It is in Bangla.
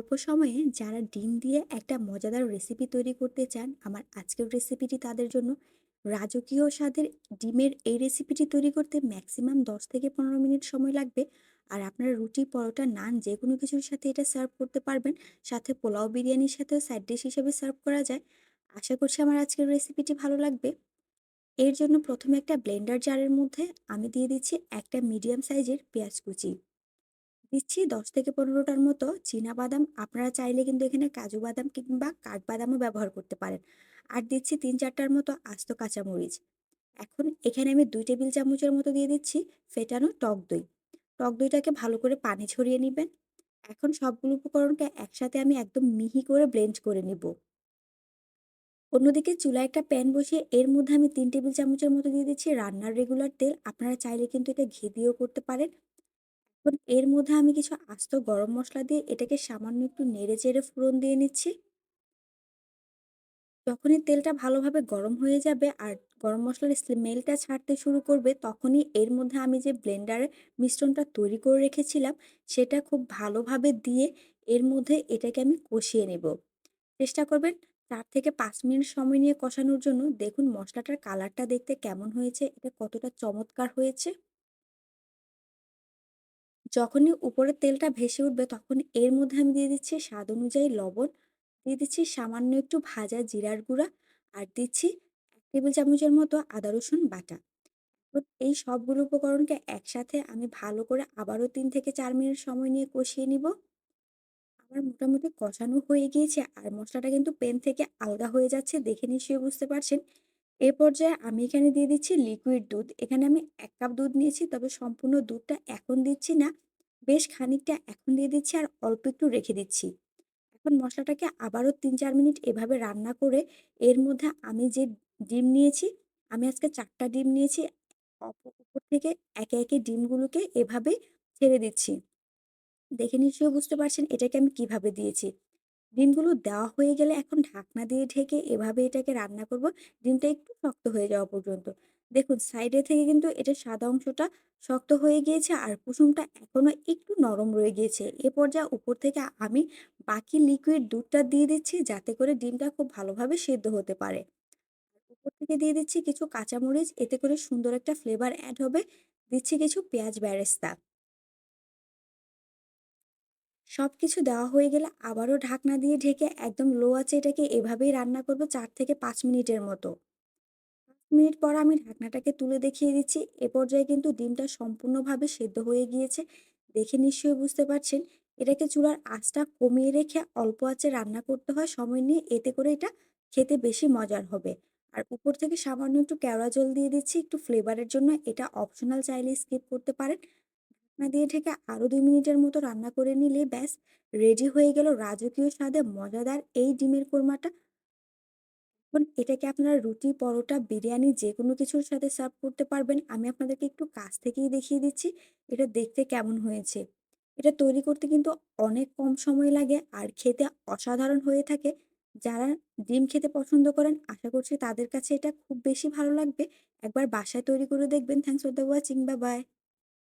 অল্প সময়ে যারা ডিম দিয়ে একটা মজাদার রেসিপি তৈরি করতে চান, আমার আজকের রেসিপিটি তাদের জন্য। রাজকীয় স্বাদের ডিমের এই রেসিপিটি তৈরি করতে ম্যাক্সিমাম দশ থেকে পনেরো মিনিট সময় লাগবে। আর আপনারা রুটি, পরোটা, নান যে কোনো কিছুর সাথে এটা সার্ভ করতে পারবেন। সাথে পোলাও বিরিয়ানির সাথেও সাইড ডিশ হিসেবে সার্ভ করা যায়। আশা করছি আমার আজকের রেসিপিটি ভালো লাগবে। এর জন্য প্রথমে একটা ব্লেন্ডার জারের মধ্যে আমি দিয়ে দিচ্ছি একটা মিডিয়াম সাইজের পেঁয়াজ কুচি। দিচ্ছি ১০ থেকে পনেরোটার মতো চীনা বাদাম। আপনারা চাইলে কিন্তু এখানে কাজু বাদাম কিংবা কাঠবাদামও ব্যবহার করতে পারেন। আর দিচ্ছি তিন চারটার মতো আস্ত কাঁচামরিচ। এখন এখানে আমি দুই টেবিল চামচের মতো দিয়ে দিচ্ছি ফেটানো টক দই। টক দইটাকে ভালো করে পানি ছড়িয়ে নেবেন এখন সবগুলো উপকরণকে একসাথে আমি একদম মিহি করে ব্লেন্ড করে নিব। অন্যদিকে চুলায় একটা প্যান বসিয়ে এর মধ্যে আমি তিন টেবিল চামচের মতো দিয়ে দিচ্ছি রান্নার রেগুলার তেল। আপনারা চাইলে কিন্তু এটা ঘি দিয়েও করতে পারেন। এখন এর মধ্যে আমি কিছু আস্ত গরম মশলা দিয়ে এটাকে সামান্য একটু নেড়ে চেড়ে ফোড়ন দিয়ে নিচ্ছি। যখনই তেলটা ভালোভাবে গরম হয়ে যাবে আর গরম মশলার স্মেলটা ছাড়তে শুরু করবে, তখনই এর মধ্যে আমি যে ব্লেন্ডারে মিশ্রণটা তৈরি করে রেখেছিলাম, সেটা খুব ভালোভাবে দিয়ে এর মধ্যে এটাকে আমি কষিয়ে নেব। চেষ্টা করবেন চার থেকে পাঁচ মিনিট সময় নিয়ে কষানোর জন্য। দেখুন মশলাটার কালারটা দেখতে কেমন হয়েছে, এটা কতটা চমৎকার হয়েছে। যখনই উপরের তেলটা ভেসে উঠবে তখন এর মধ্যে আমি দিয়ে দিচ্ছি স্বাদ অনুযায়ী লবণ, দিয়ে দিচ্ছি সামান্য একটু ভাজা জিরার গুঁড়া আর দিচ্ছি ১ টেবিল চামচের মতো আদা রসুন বাটা। এই সবগুলো উপকরণকে একসাথে আমি ভালো করে আবারও তিন থেকে চার মিনিট সময় নিয়ে কষিয়ে নিব। আমার মোটামুটি কষানো হয়ে গিয়েছে আর মশলাটা কিন্তু পেন থেকে আলগা হয়ে যাচ্ছে দেখে নিশ্চয়ই বুঝতে পারছেন। এ পর্যায়ে আমি এখানে দিয়ে দিচ্ছি লিকুইড দুধ। এখানে আমি এক কাপ দুধ নিয়েছি তবে সম্পূর্ণ দুধটা এখন দিচ্ছি না। বেশ খানিকটা এখন দিয়ে দিচ্ছি আর অল্প একটু রেখে দিচ্ছি। এখন মশলাটাকে আবারও ৩-৪ মিনিট এভাবে রান্না করে এর মধ্যে আমি যে ডিম নিয়েছি, আমি আজকে ৪ টা ডিম নিয়েছি। উপর থেকে একে, একে ডিমগুলোকে এভাবে ছেড়ে দিচ্ছি। দেখে নিশ্চয়ই বুঝতে পারছেন এটাকে আমি কীভাবে দিয়েছি। ডিমগুলো দেওয়া হয়ে গেলে এখন ঢাকনা দিয়ে ঢেকে এভাবে এটাকে রান্না করব। ডিমটা একটু শক্ত হয়ে যাওয়া পর্যন্ত। দেখুন, সাইডে থেকে কিন্তু এটার সাদা অংশটা শক্ত হয়ে গিয়েছে আর কুসুমটা এখনও একটু নরম রয়ে গিয়েছে। এ পর্যায়ে উপর থেকে আমি বাকি লিকুইড দুধটা দিয়ে দিচ্ছি যাতে করে ডিমটা খুব ভালোভাবে সেদ্ধ হতে পারে। উপর থেকে দিয়ে দিচ্ছি কিছু কাঁচামরিচ, এতে করে সুন্দর একটা ফ্লেভার অ্যাড হবে। দিচ্ছি কিছু পেঁয়াজ বেরেস্তা। সবকিছু দেওয়া হয়ে গেলে আবারও ঢাকনা দিয়ে ঢেকে একদম লো আছে এটাকে এভাবেই রান্না করব চার থেকে পাঁচ মিনিটের মতো। পাঁচ মিনিট পর আমি ঢাকনাটাকে তুলে দেখিয়ে দিচ্ছি। এ পর্যায়ে কিন্তু ডিমটা সম্পূর্ণভাবে সেদ্ধ হয়ে গিয়েছে। দেখে নিশ্চয়ই বুঝতে পারছেন। এটাকে চুলার আঁচটা কমিয়ে রেখে অল্প আঁচে রান্না করতে হয় সময় নিয়ে, এতে করে এটা খেতে বেশি মজার হবে। আর উপর থেকে সামান্য একটু কেওড়া জল দিয়ে দিচ্ছি, একটু ফ্লেভারের জন্য। এটা অপশনাল চাইলে স্কিপ করতে পারেন। ঢাকনা দিয়ে ঢেকে আরও দুই মিনিটের মতো রান্না করে নিলে ব্যাস রেডি হয়ে গেল রাজকীয় স্বাদে মজাদার এই ডিমের কোরমাটা। এখন এটাকে আপনারা রুটি, পরোটা, বিরিয়ানি যে কোনো কিছুর সাথে সার্ভ করতে পারবেন। আমি আপনাদেরকে একটু কাছ থেকেই দেখিয়ে দিচ্ছি এটা দেখতে কেমন হয়েছে। এটা তৈরি করতে কিন্তু অনেক কম সময় লাগে আর খেতে অসাধারণ হয়ে থাকে। যারা ডিম খেতে পছন্দ করেন আশা করছি তাদের কাছে এটা খুব বেশি ভালো লাগবে। একবার বাসায় তৈরি করে দেখবেন। Thanks for the watching. বা বাই।